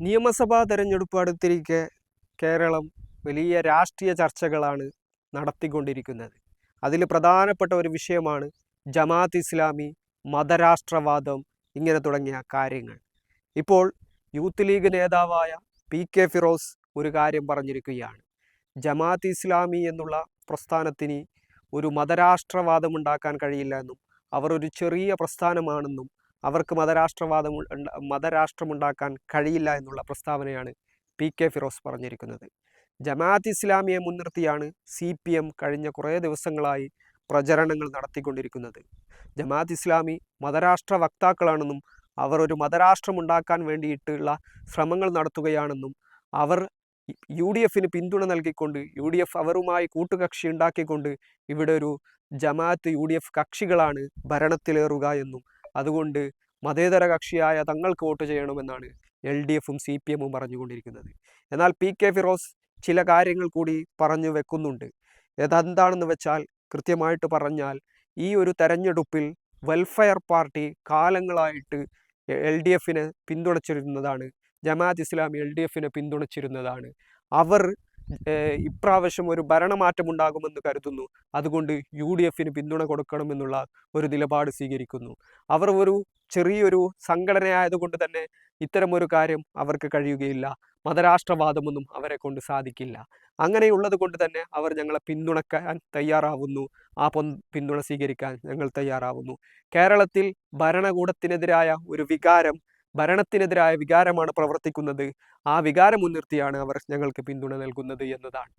നിയമസഭാ തെരഞ്ഞെടുപ്പ് അടുത്തിരിക്കെ കേരളം വലിയ രാഷ്ട്രീയ ചർച്ചകളാണ് നടത്തിക്കൊണ്ടിരിക്കുന്നത്. അതിൽ പ്രധാനപ്പെട്ട ഒരു വിഷയമാണ് ജമാഅത്ത് ഇസ്ലാമി മതരാഷ്ട്രവാദം ഇങ്ങനെ തുടങ്ങിയ കാര്യങ്ങൾ. ഇപ്പോൾ യൂത്ത് ലീഗ് നേതാവായ പി കെ ഫിറോസ് ഒരു കാര്യം പറഞ്ഞിരിക്കുകയാണ്. ജമാഅത്ത് ഇസ്ലാമി എന്നുള്ള പ്രസ്ഥാനത്തിന് ഒരു മതരാഷ്ട്രവാദം ഉണ്ടാക്കാൻ കഴിയില്ല എന്നും അവർ ഒരു ചെറിയ പ്രസ്ഥാനമാണെന്നും അവർക്ക് മതരാഷ്ട്രവാദം മതരാഷ്ട്രമുണ്ടാക്കാൻ കഴിയില്ല എന്നുള്ള പ്രസ്താവനയാണ് പി കെ ഫിറോസ് പറഞ്ഞിരിക്കുന്നത്. ജമാഅത്ത് ഇസ്ലാമിയെ മുൻനിർത്തിയാണ് സി പി എം കഴിഞ്ഞ കുറേ ദിവസങ്ങളായി പ്രചരണങ്ങൾ നടത്തിക്കൊണ്ടിരിക്കുന്നത്. ജമാഅത്ത് ഇസ്ലാമി മതരാഷ്ട്ര വക്താക്കളാണെന്നും അവർ ഒരു മതരാഷ്ട്രമുണ്ടാക്കാൻ വേണ്ടിയിട്ടുള്ള ശ്രമങ്ങൾ നടത്തുകയാണെന്നും അവർ യു ഡി എഫിന് പിന്തുണ നൽകിക്കൊണ്ട് യു ഡി എഫ് അവരുമായി കൂട്ടുകക്ഷി ഉണ്ടാക്കിക്കൊണ്ട് ഇവിടെ ഒരു ജമാഅത്ത് യു ഡി എഫ് കക്ഷികളാണ് ഭരണത്തിലേറുക എന്നും അതുകൊണ്ട് മതേതര കക്ഷിയായ തങ്ങൾക്ക് വോട്ട് ചെയ്യണമെന്നാണ് എൽ ഡി എഫും സി പി എമ്മും പറഞ്ഞുകൊണ്ടിരിക്കുന്നത്. എന്നാൽ പി കെ ഫിറോസ് ചില കാര്യങ്ങൾ കൂടി പറഞ്ഞു വെക്കുന്നുണ്ട്. ഏതെന്താണെന്ന് വെച്ചാൽ കൃത്യമായിട്ട് പറഞ്ഞാൽ ഈ ഒരു തെരഞ്ഞെടുപ്പിൽ വെൽഫെയർ പാർട്ടി കാലങ്ങളായിട്ട് എൽ ഡി എഫിനെ പിന്തുണച്ചിരുന്നതാണ്. ജമാഅത്ത് ഇസ്ലാമി എൽ ഡി എഫിനെ പിന്തുണച്ചിരുന്നതാണ്. അവർ ഇപ്രാവശ്യം ഒരു ഭരണമാറ്റം ഉണ്ടാകുമെന്ന് കരുതുന്നു. അതുകൊണ്ട് യു ഡി എഫിന് പിന്തുണ കൊടുക്കണമെന്നുള്ള ഒരു നിലപാട് സ്വീകരിക്കുന്നു. അവർ ഒരു ചെറിയൊരു സംഘടനയായതുകൊണ്ട് തന്നെ ഇത്തരമൊരു കാര്യം അവർക്ക് കഴിയുകയില്ല. മതരാഷ്ട്രവാദമൊന്നും അവരെ കൊണ്ട് സാധിക്കില്ല. അങ്ങനെയുള്ളത് കൊണ്ട് തന്നെ അവർ ഞങ്ങളെ പിന്തുണക്കാൻ തയ്യാറാവുന്നു. ആ പിന്തുണ സ്വീകരിക്കാൻ ഞങ്ങൾ തയ്യാറാവുന്നു. കേരളത്തിൽ ഭരണകൂടത്തിനെതിരായ ഒരു വികാരം ഭരണത്തിനെതിരായ വികാരമാണ് പ്രവർത്തിക്കുന്നത്. ആ വികാരം മുൻനിർത്തിയാണ് അവർ ഞങ്ങൾക്ക് പിന്തുണ നൽകുന്നത് എന്നതാണ്.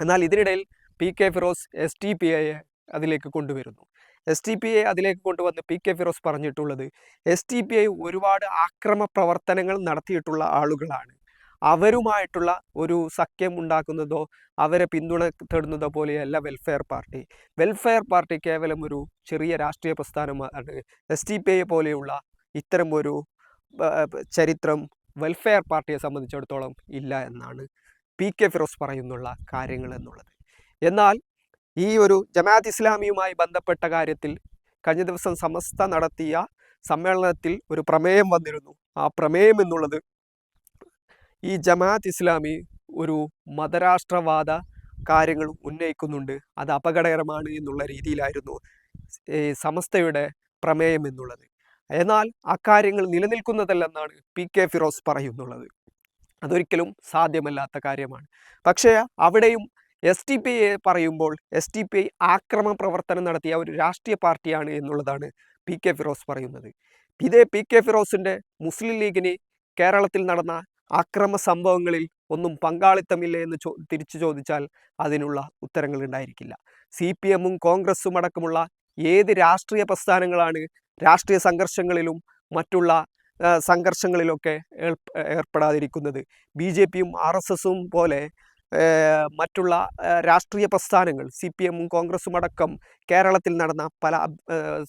എന്നാൽ ഇതിനിടയിൽ P K Firoz S T P ഐയെ അതിലേക്ക് കൊണ്ടുവരുന്നു. എസ് ടി പി ഐ അതിലേക്ക് കൊണ്ടുവന്ന് പി കെ ഫിറോസ് പറഞ്ഞിട്ടുള്ളത്. എസ് ടി പി ഐ ഒരുപാട് ആക്രമ പ്രവർത്തനങ്ങൾ നടത്തിയിട്ടുള്ള ആളുകളാണ്. അവരുമായിട്ടുള്ള ഒരു സഖ്യം ഉണ്ടാക്കുന്നതോ അവരെ പിന്തുണ തേടുന്നതോ പോലെയല്ല വെൽഫെയർ പാർട്ടി വെൽഫെയർ പാർട്ടി കേവലം ഒരു ചെറിയ രാഷ്ട്രീയ പ്രസ്ഥാനമാണ്. എസ് ടി പി ഐ പോലെയുള്ള ഇത്തരം ഒരു ചരിത്രം വെൽഫെയർ പാർട്ടിയെ സംബന്ധിച്ചിടത്തോളം ഇല്ല എന്നാണ് പി കെ ഫിറോസ് പറയുന്നുള്ള കാര്യങ്ങൾ എന്നുള്ളത്. എന്നാൽ ഈ ഒരു ജമാഅത്ത് ഇസ്ലാമിയുമായി ബന്ധപ്പെട്ട കാര്യത്തിൽ കഴിഞ്ഞ ദിവസം സമസ്ത നടത്തിയ സമ്മേളനത്തിൽ ഒരു പ്രമേയം വന്നിരുന്നു. ആ പ്രമേയം എന്നുള്ളത് ഈ ജമാഅത്ത് ഇസ്ലാമി ഒരു മതരാഷ്ട്രവാദ കാര്യങ്ങൾ ഉന്നയിക്കുന്നുണ്ട്. അത് അപകടകരമാണ് എന്നുള്ള രീതിയിലായിരുന്നു ഈ സമസ്തയുടെ പ്രമേയം എന്നുള്ളത്. എന്നാൽ അക്കാര്യങ്ങൾ നിലനിൽക്കുന്നതല്ലെന്നാണ് പി കെ ഫിറോസ് പറയുന്നുള്ളത്. അതൊരിക്കലും സാധ്യമല്ലാത്ത കാര്യമാണ്. പക്ഷേ അവിടെയും എസ് ടി പി പറയുമ്പോൾ എസ് ടി പി ഐ ആക്രമ പ്രവർത്തനം നടത്തിയ ഒരു രാഷ്ട്രീയ പാർട്ടിയാണ് എന്നുള്ളതാണ് പി കെ ഫിറോസ് പറയുന്നത്. ഇതേ പി കെ ഫിറോസിന്റെ മുസ്ലിം ലീഗിന് കേരളത്തിൽ നടന്ന അക്രമ സംഭവങ്ങളിൽ ഒന്നും പങ്കാളിത്തമില്ല എന്ന് ചോ തിരിച്ചു ചോദിച്ചാൽ അതിനുള്ള ഉത്തരങ്ങൾ ഉണ്ടായിരിക്കില്ല. സി പി എമ്മും കോൺഗ്രസും അടക്കമുള്ള ഏത് രാഷ്ട്രീയ പ്രസ്ഥാനങ്ങളാണ് രാഷ്ട്രീയ സംഘർഷങ്ങളിലും മറ്റുള്ള സംഘർഷങ്ങളിലൊക്കെ ഏർപ്പെടാതിരിക്കുന്നത്? ബി ജെ പിയും ആർ എസ് എസും പോലെ മറ്റുള്ള രാഷ്ട്രീയ പ്രസ്ഥാനങ്ങൾ സി പി എമ്മും കോൺഗ്രസും അടക്കം കേരളത്തിൽ നടന്ന പല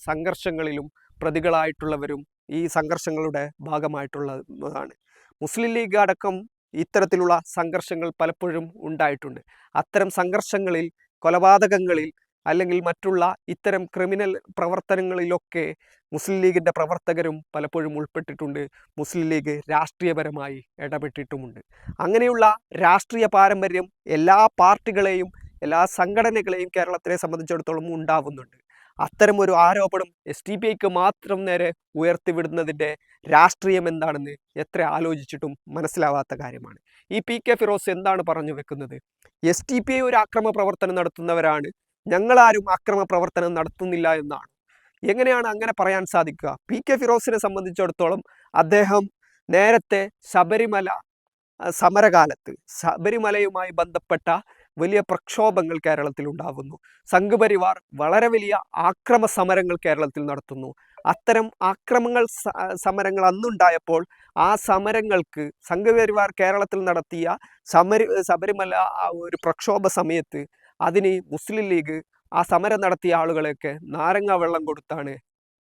സംഘർഷങ്ങളിലും പ്രതികളായിട്ടുള്ളവരും ഈ സംഘർഷങ്ങളുടെ ഭാഗമായിട്ടുള്ളതാണ്. മുസ്ലിം ലീഗ് അടക്കം ഇത്തരത്തിലുള്ള സംഘർഷങ്ങൾ പലപ്പോഴും ഉണ്ടായിട്ടുണ്ട്. അത്തരം സംഘർഷങ്ങളിൽ കൊലപാതകങ്ങളിൽ അല്ലെങ്കിൽ മറ്റുള്ള ഇത്തരം ക്രിമിനൽ പ്രവർത്തനങ്ങളിലൊക്കെ മുസ്ലിം ലീഗിന്റെ പ്രവർത്തകരും പലപ്പോഴും ഉൾപ്പെട്ടിട്ടുണ്ട്. മുസ്ലിം ലീഗ് രാഷ്ട്രീയപരമായി ഇടപെട്ടിട്ടുമുണ്ട്. അങ്ങനെയുള്ള രാഷ്ട്രീയ പാരമ്പര്യം എല്ലാ പാർട്ടികളെയും എല്ലാ സംഘടനകളെയും കേരളത്തിനെ സംബന്ധിച്ചിടത്തോളം ഉണ്ടാവുന്നുണ്ട്. അത്തരം ഒരു ആരോപണം എസ് ടി പി ഐക്ക് മാത്രം നേരെ ഉയർത്തിവിടുന്നതിന്റെ രാഷ്ട്രീയം എന്താണെന്ന് എത്ര ആലോചിച്ചിട്ടും മനസ്സിലാവാത്ത കാര്യമാണ്. ഈ പി കെ ഫിറോസ് എന്താണ് പറഞ്ഞു വെക്കുന്നത്? എസ് ടി പി ഐ ഒരു ആക്രമ പ്രവർത്തനം നടത്തുന്നവരാണ്. ഞങ്ങളാരും അക്രമ പ്രവർത്തനം നടത്തുന്നില്ല എന്നാണ്. എങ്ങനെയാണ് അങ്ങനെ പറയാൻ സാധിക്കുക? പി കെ ഫിറോസിനെ സംബന്ധിച്ചിടത്തോളം അദ്ദേഹം നേരത്തെ ശബരിമല സമരകാലത്ത് ശബരിമലയുമായി ബന്ധപ്പെട്ട വലിയ പ്രക്ഷോഭങ്ങൾ കേരളത്തിൽ ഉണ്ടാകുന്നു സംഘപരിവാർ വളരെ വലിയ ആക്രമ സമരങ്ങൾ കേരളത്തിൽ നടത്തുന്നു. അത്തരം ആക്രമങ്ങൾ സമരങ്ങൾ അന്നുണ്ടായപ്പോൾ ആ സമരങ്ങൾക്ക് സംഘപരിവാർ കേരളത്തിൽ നടത്തിയ സമരി ശബരിമല ഒരു പ്രക്ഷോഭ സമയത്ത് അതിന് മുസ്ലിം ലീഗ് ആ സമരം നടത്തിയ ആളുകളെയൊക്കെ നാരങ്ങ വെള്ളം കൊടുത്താണ്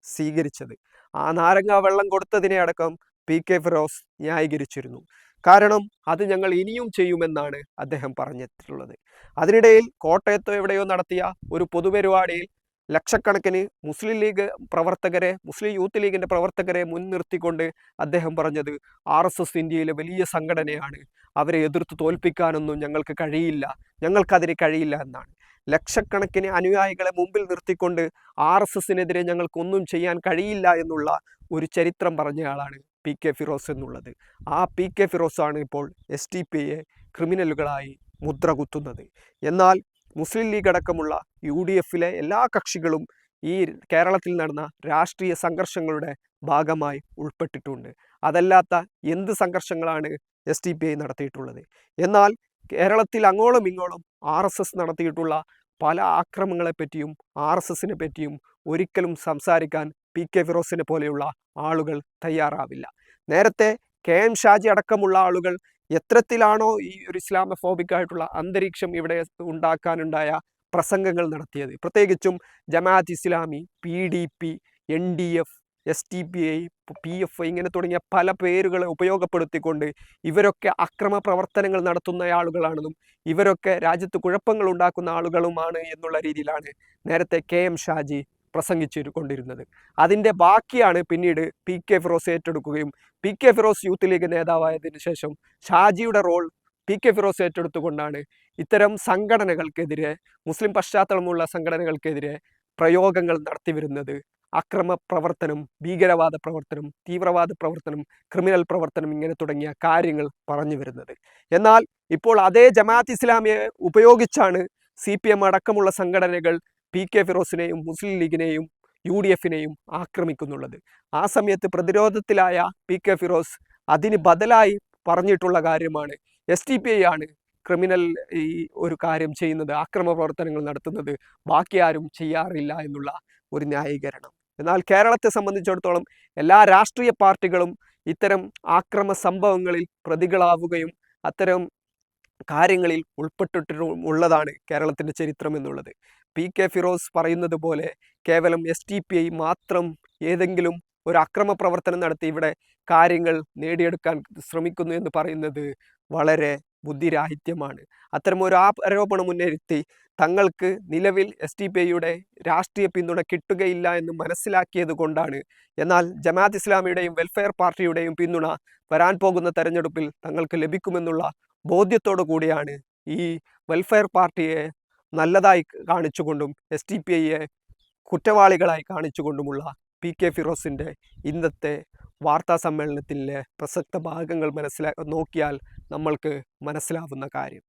സ്വീകരിച്ചത്. ആ നാരങ്ങ വെള്ളം കൊടുത്തതിനെ അടക്കം പി കെ ഫിറോസ് ന്യായീകരിച്ചിരുന്നു. കാരണം അത് ഞങ്ങൾ ഇനിയും ചെയ്യുമെന്നാണ് അദ്ദേഹം പറഞ്ഞിട്ടുള്ളത്. അതിനിടയിൽ കോട്ടയത്തോ എവിടെയോ നടത്തിയ ഒരു പൊതുപരിപാടിയിൽ ലക്ഷക്കണക്കിന് മുസ്ലിം ലീഗ് പ്രവർത്തകരെ മുസ്ലിം യൂത്ത് ലീഗിന്റെ പ്രവർത്തകരെ മുൻനിർത്തിക്കൊണ്ട് അദ്ദേഹം പറഞ്ഞത് ആർ എസ് എസ് ഇന്ത്യയിലെ വലിയ സംഘടനയാണ്. അവരെ എതിർത്ത് തോൽപ്പിക്കാനൊന്നും ഞങ്ങൾക്ക് കഴിയില്ല. ഞങ്ങൾക്കതിന് കഴിയില്ല എന്നാണ്. ലക്ഷക്കണക്കിന് അനുയായികളെ മുമ്പിൽ നിർത്തിക്കൊണ്ട് ആർ എസ് എസിനെതിരെ ഞങ്ങൾക്കൊന്നും ചെയ്യാൻ കഴിയില്ല എന്നുള്ള ഒരു ചരിത്രം പറഞ്ഞയാളാണ് പി കെ ഫിറോസ് എന്നുള്ളത്. ആ പി കെ ഫിറോസാണ് ഇപ്പോൾ എസ് ടി പി യെ ക്രിമിനലുകളായി മുദ്ര കുത്തുന്നത്. എന്നാൽ മുസ്ലിം ലീഗ് അടക്കമുള്ള യു ഡി എഫിലെ എല്ലാ കക്ഷികളും ഈ കേരളത്തിൽ നടന്ന രാഷ്ട്രീയ സംഘർഷങ്ങളുടെ ഭാഗമായി ഉൾപ്പെട്ടിട്ടുണ്ട്. അതല്ലാത്ത എന്ത് സംഘർഷങ്ങളാണ് എസ് ടി പി ഐ നടത്തിയിട്ടുള്ളത്? എന്നാൽ കേരളത്തിൽ അങ്ങോളം ഇങ്ങോളം ആർ എസ് എസ് നടത്തിയിട്ടുള്ള പല ആക്രമങ്ങളെപ്പറ്റിയും ആർ എസ് എസിനെ പറ്റിയും ഒരിക്കലും സംസാരിക്കാൻ പി കെ ഫിറോസിനെ പോലെയുള്ള ആളുകൾ തയ്യാറാവില്ല. നേരത്തെ കെ എം ഷാജി അടക്കമുള്ള ആളുകൾ എത്രത്തിലാണോ ഈ ഒരു ഇസ്ലാമഫോബിക് ആയിട്ടുള്ള അന്തരീക്ഷം ഇവിടെ ഉണ്ടാക്കാനുണ്ടായ പ്രസംഗങ്ങൾ നടത്തിയത്. പ്രത്യേകിച്ചും Jamaat Islami P D P N D F S T P I P F I ഇങ്ങനെ തുടങ്ങിയ പല പേരുകളെ ഉപയോഗപ്പെടുത്തിക്കൊണ്ട് ഇവരൊക്കെ അക്രമ പ്രവർത്തനങ്ങൾ നടത്തുന്ന ആളുകളാണെന്നും ഇവരൊക്കെ രാജ്യത്ത് കുഴപ്പങ്ങൾ ഉണ്ടാക്കുന്ന ആളുകളുമാണ് എന്നുള്ള രീതിയിലാണ് നേരത്തെ കെ എം ഷാജി പ്രസംഗിച്ചു കൊണ്ടിരുന്നത് അതിന്റെ ബാക്കിയാണ് പിന്നീട് പി കെ ഫിറോസ് ഏറ്റെടുക്കുകയും P K Firoz youth league നേതാവായതിനു ശേഷം ഷാജിയുടെ റോൾ പി കെ ഫിറോസ് ഏറ്റെടുത്തുകൊണ്ടാണ് ഇത്തരം സംഘടനകൾക്കെതിരെ മുസ്ലിം പശ്ചാത്തലമുള്ള സംഘടനകൾക്കെതിരെ പ്രയോഗങ്ങൾ നടത്തിവരുന്നത്. അക്രമ പ്രവർത്തനം ഭീകരവാദ പ്രവർത്തനം തീവ്രവാദ പ്രവർത്തനം ക്രിമിനൽ പ്രവർത്തനം ഇങ്ങനെ തുടങ്ങിയ കാര്യങ്ങൾ പറഞ്ഞു വരുന്നത്. എന്നാൽ ഇപ്പോൾ അതേ ജമാഅത്ത് ഇസ്ലാമിയെ ഉപയോഗിച്ചാണ് സി പി എം അടക്കമുള്ള സംഘടനകൾ പി കെ ഫിറോസിനെയും മുസ്ലിം ലീഗിനെയും യു ഡി എഫിനെയും ആക്രമിക്കുന്നുള്ളത്. ആ സമയത്ത് പ്രതിരോധത്തിലായ പി കെ ഫിറോസ് അതിന് ബദലായി പറഞ്ഞിട്ടുള്ള കാര്യമാണ്. എസ് ടി പി ഐ ആണ് ക്രിമിനൽ ഈ ഒരു കാര്യം ചെയ്യുന്നത് ആക്രമ പ്രവർത്തനങ്ങൾ നടത്തുന്നത്. ബാക്കി ആരും ചെയ്യാറില്ല എന്നുള്ള ഒരു ന്യായീകരണം. എന്നാൽ കേരളത്തെ സംബന്ധിച്ചിടത്തോളം എല്ലാ രാഷ്ട്രീയ പാർട്ടികളും ഇത്തരം ആക്രമ സംഭവങ്ങളിൽ പ്രതികളാവുകയും അത്തരം കാര്യങ്ങളിൽ ഉൾപ്പെട്ടിട്ടുള്ളതാണ് കേരളത്തിന്റെ ചരിത്രം എന്നുള്ളത്. പി കെ ഫിറോസ് പറയുന്നത് പോലെ കേവലം എസ് ടി പി ഐ മാത്രം ഏതെങ്കിലും ഒരു അക്രമ പ്രവർത്തനം നടത്തി ഇവിടെ കാര്യങ്ങൾ നേടിയെടുക്കാൻ ശ്രമിക്കുന്നു എന്ന് പറയുന്നത് വളരെ ബുദ്ധിരാഹിത്യമാണ്. അത്തരം ഒരു ആരോപണം മുൻനിർത്തി തങ്ങൾക്ക് നിലവിൽ എസ് ടി പി ഐയുടെ രാഷ്ട്രീയ പിന്തുണ കിട്ടുകയില്ല എന്ന് മനസ്സിലാക്കിയത് കൊണ്ടാണ്. എന്നാൽ ജമാഅത്ത് ഇസ്ലാമിയുടെയും വെൽഫെയർ പാർട്ടിയുടെയും പിന്തുണ വരാൻ പോകുന്ന തെരഞ്ഞെടുപ്പിൽ തങ്ങൾക്ക് ലഭിക്കുമെന്നുള്ള ബോധ്യത്തോടു കൂടിയാണ് ഈ വെൽഫെയർ പാർട്ടിയെ നല്ലതായി കാണിച്ചുകൊണ്ടും എസ് ടി പി ഐയെ കുറ്റവാളികളായി കാണിച്ചുകൊണ്ടുമുള്ള പി കെ ഫിറോസിന്റെ ഇന്നത്തെ വാർത്താ സമ്മേളനത്തിലെ പ്രസക്ത ഭാഗങ്ങൾ മനസ്സിലാ നോക്കിയാൽ നമ്മൾക്ക് മനസ്സിലാവുന്ന കാര്യം.